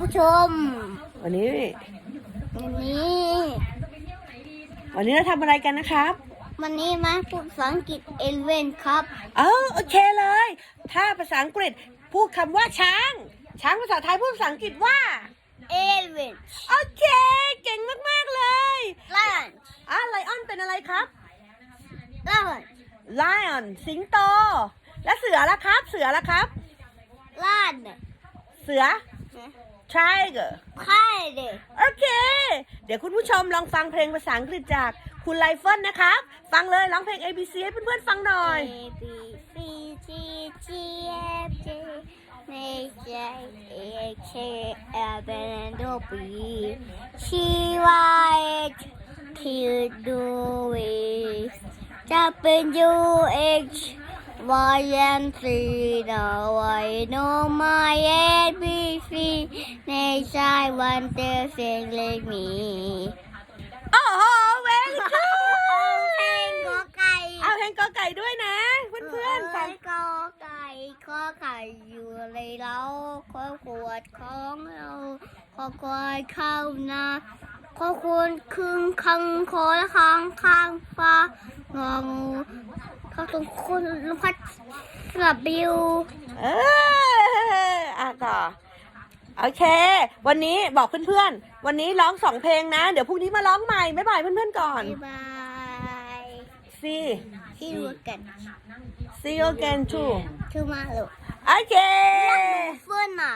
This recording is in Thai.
ผู้ชม วันนี้ วันนี้ วันนี้เราทำอะไรกันนะครับ วันนี้มาพูดภาษาอังกฤษเอเลเวนครับ เออโอเคเลย ถ้าภาษาอังกฤษพูดคำว่าช้าง ช้างภาษาไทยพูดภาษาอังกฤษว่าเอเลเวนโอเค เก่งมาก ๆ เลยลันอะไลออนเป็นอะไรครับลัน lion สิงโต และเสือละครับ เสือละครับลันเสือ tiger ไข่เด็กโอเค เดี๋ยวคุณผู้ชมลองฟังเพลงภาษาอังกฤษจากคุณไลเฟิลนะครับ ฟังเลยร้องเพลง A B C ให้เพื่อนๆฟังหน่อย A B C G G F J H I A K L M N O P Q Y H Q W W H Y and Z now I know my A B C ในใจวันเตอร์เสียงเล็กมีโอ้โหเวลเพลงกอไก่เอาเพลงกอไก่ด้วยนะ เพื่อนๆฟังกอไก่ขอไข่อยู่ในเล้าขอขวดของเราขอควายเข้านาขอควรครึ่งคังขอละค้างข้างฟ้างองู เขาต้องคุณลพัดสลับบิวเอออะต่อ โอเค วันนี้บอกเพื่อนๆ วันนี้ร้องสองเพลงนะ เดี๋ยวพรุ่งนี้มาร้องใหม่บ๊ายบายเพื่อนๆก่อน บ๊ายบาย see ที่ดูกัน see you again too คือมาลูกโอเคเฟื่อนอะ